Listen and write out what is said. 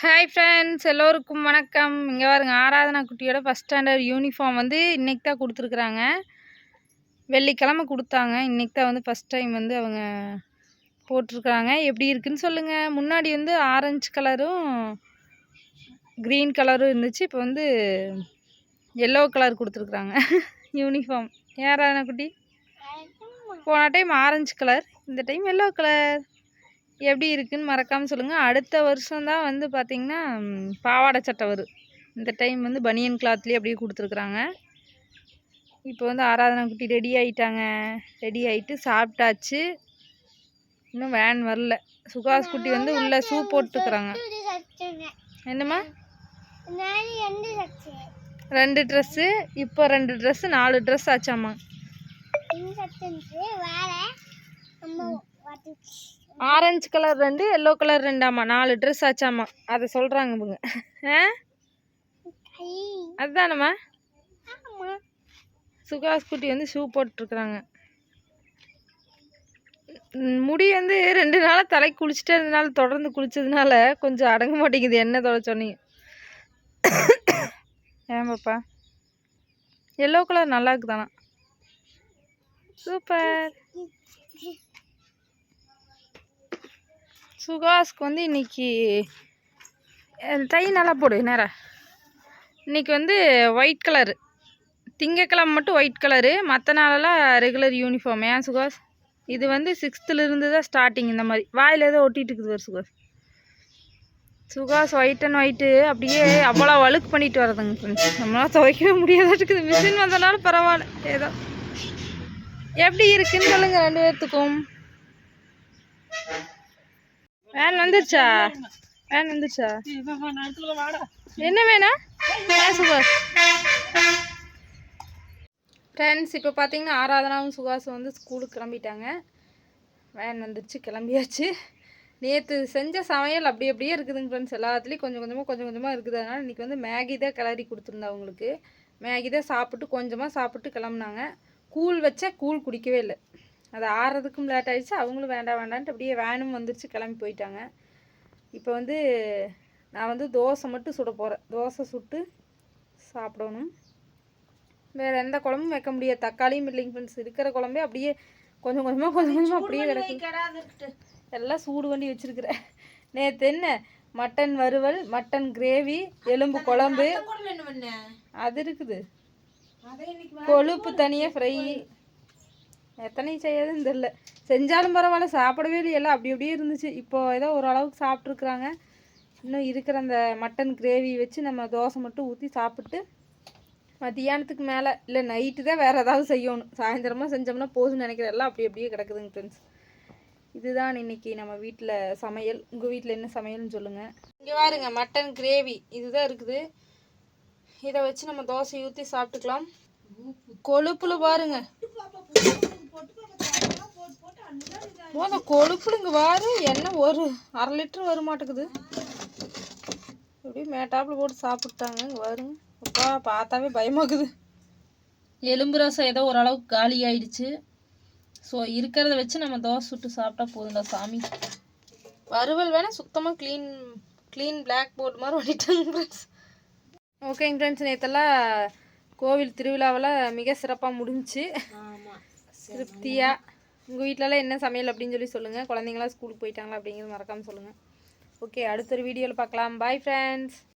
Hi friends எல்லோருக்கும் வணக்கம். இங்கே பாருங்க ஆராதனா குட்டியோட ஃபஸ்ட் ஸ்டாண்டர்ட் யூனிஃபார்ம் வந்து இன்றைக்கி தான் கொடுத்துருக்குறாங்க. வெள்ளிக்கிழமை கொடுத்தாங்க. இன்றைக்கி தான் வந்து ஃபஸ்ட் டைம் வந்து அவங்க போட்டிருக்குறாங்க. எப்படி இருக்குன்னு சொல்லுங்கள் முன்னாடி வந்து ஆரஞ்சு கலரும் க்ரீன் கலரும் இருந்துச்சு. இப்போ வந்து எல்லோ கலர் கொடுத்துருக்குறாங்க. யூனிஃபார்ம் ஏன் ஆராதனா குட்டி? போன டைம் ஆரஞ்சு கலர் இந்த டைம் எல்லோ கலர் எப்படி இருக்குன்னு மறக்காமல் சொல்லுங்கள் அடுத்த வருஷம் தான் வந்து பார்த்திங்கன்னா பாவாடை சட்டை வரும் இந்த டைம் வந்து பனியன் கிளாத்லேயே அப்படியே கொடுத்துருக்குறாங்க. இப்போ வந்து ஆராதனா குட்டி ரெடி ஆகிட்டாங்க ரெடி ஆகிட்டு சாப்பிட்டாச்சு. இன்னும் வேன் வரல. சுகாஸ் குட்டி வந்து உள்ளே ஷூ போட்டுக்கிறாங்க என்னம்மா? ரெண்டு ட்ரெஸ்ஸு இப்போ ரெண்டு ட்ரெஸ்ஸு நாலு ட்ரெஸ் ஆச்சாம்மா. ஆரஞ்சு கலர் ரெண்டு எல்லோ கலர் ரெண்டாம்மா. நாலு ட்ரெஸ் ஆச்சாம்மா. அதை சொல்கிறாங்க இவங்க. ஆ? அதுதானம்மா? சுகாஸ் குட்டி வந்து ஷூ போட்டுருக்குறாங்க. முடி வந்து ரெண்டு நாளாக தலைக்கு குளிச்சுட்டே இருந்தனால தொடர்ந்து குளிச்சதுனால கொஞ்சம் அடங்க மாட்டேங்குது. என்ன தொலை ஏன் பாப்பா எல்லோ கலர் நல்லா இருக்குதானா? சூப்பர். சுகாஸ்க்கு வந்து இன்னைக்கு டை நல்லா போடு நேரா. இன்றைக்கி வந்து ஒயிட் கலரு திங்கக்கிழமை மட்டும் ஒயிட் கலரு மற்ற நாளெல்லாம் ரெகுலர் யூனிஃபார்ம் ஏன் சுகாஸ்? இது வந்து சிக்ஸ்த்துலேருந்து தான் ஸ்டார்டிங் இந்த மாதிரி. வாயில் ஏதோ ஒட்டிட்டு இருக்குது ஒரு சுகாஸ். சுகாஸ் ஒயிட் அண்ட் ஒயிட்டு அப்படியே அவ்வளோ வழுக்கு பண்ணிட்டு வரதுங்க ஃப்ரெண்ட்ஸ் நம்மளால் துவைக்கவே முடியாத இருக்குது. மிஷின் வந்தனாலும் பரவாயில்ல. ஏதோ. எப்படி இருக்குன்னு சொல்லுங்கள் ரெண்டு பேர்த்துக்கும். வேன் வந்துருச்சா? வேன் வந்துருச்சா? என்ன வேணும் ஏன் ஃப்ரெண்ட்ஸ் இப்போ பார்த்தீங்கன்னா ஆராதனாவும் சுகாசம் வந்து ஸ்கூலுக்கு கிளம்பிட்டாங்க. வேன் வந்துருச்சு கிளம்பியாச்சு. நேற்று செஞ்ச சமையல் அப்படி அப்படியே இருக்குதுங்க ஃப்ரெண்ட்ஸ் எல்லாத்துலேயும் கொஞ்சம் கொஞ்சமாக கொஞ்சம் கொஞ்சமாக இருக்குது. அதனால் இன்றைக்கி வந்து மேகி தான் கிளறி கொடுத்துருந்தா அவங்களுக்கு. மேகி தான் சாப்பிட்டு கொஞ்சமாக சாப்பிட்டு கிளம்புனாங்க. கூழ் வச்சா கூழ் குடிக்கவே இல்லை. அது ஆறுறதுக்கும் லேட் ஆயிடுச்சு. அவங்களும் வேண்டாம் வேண்டான்ட்டு அப்படியே வேனும் வந்துருச்சு. கிளம்பி போயிட்டாங்க. இப்போ வந்து நான் வந்து தோசை மட்டும் சுட போகிறேன் தோசை சுட்டு சாப்பிடணும். வேறு எந்த குழம்பும் வைக்க முடியாது. தக்காளியும் இல்லைங்க ஃப்ரெண்ட்ஸ் இருக்கிற குழம்பே அப்படியே கொஞ்சம் கொஞ்சமாக கொஞ்சம் கொஞ்சமாக அப்படியே கிடக்கு. எல்லாம் சூடு பண்ணி வச்சிருக்கிறேன். நேற்று என்ன? மட்டன் வறுவல் மட்டன் கிரேவி எலும்பு குழம்பு. அது இருக்குது. கொழுப்பு தனியாக ஃப்ரை எத்தனையும் செய்யாதுன்னு தெரில செஞ்சாலும் பரவாயில்ல சாப்பிடவே இல்லையெல்லாம் அப்படி அப்படியே இருந்துச்சு. இப்போ ஏதோ ஓரளவுக்கு சாப்பிட்ருக்குறாங்க இன்னும் இருக்கிற அந்த மட்டன் கிரேவி வச்சு நம்ம தோசை மட்டும் ஊற்றி சாப்பிட்டு மத்தியானத்துக்கு மேலே இல்லை நைட்டு தான் வேறு ஏதாவது செய்யணும். சாயந்தரமாக செஞ்சோம்னா போதும்னு நினைக்கிறதெல்லாம் அப்படி அப்படியே கிடக்குதுங்க ஃப்ரெண்ட்ஸ் இதுதான் இன்னைக்கு நம்ம வீட்டில் சமையல். உங்கள் வீட்டில் என்ன சமையல்னு சொல்லுங்கள் இங்கே பாருங்க மட்டன் கிரேவி இதுதான் இருக்குது. இதை வச்சு நம்ம தோசை ஊற்றி சாப்பிட்டுக்கலாம். கொழுப்பில் பாருங்க. போத கொழுப்புல இங்கே பாரு எண்ணெய் ஒரு அரை லிட்டர் வர மாட்டேங்குது அப்படியே மேட்டாப்பில் போட்டு சாப்பிட்டாங்க இங்கே பாருங்க. அப்பா பார்த்தாவே பயமாக்குது. எலும்பு ரசம் ஏதோ ஓரளவுக்கு காலி ஆயிடுச்சு. ஸோ இருக்கிறத வச்சு நம்ம தோசை சுட்டு சாப்பிட்டா போதும்டா சாமி. வறுவல் வேணால் சுத்தமாக க்ளீன் க்ளீன் பிளாக் போர்ட் மாதிரி பண்ணிட்டாங்க ஃப்ரெண்ட்ஸ் ஓகேங்க ஃப்ரெண்ட்ஸ் நேற்றெல்லாம் கோவில் திருவிழாவில் மிக சிறப்பாக முடிஞ்சுச்சு. திருப்தியாக உங்கள் வீட்டிலலாம் என்ன சமையல் அப்படின்னு சொல்லி சொல்லுங்கள் குழந்தைங்களாம் ஸ்கூலுக்கு போயிட்டாங்களா அப்படிங்கிறது மறக்காமல் சொல்லுங்கள் ஓகே அடுத்த ஒரு வீடியோவில் பார்க்கலாம். Bye friends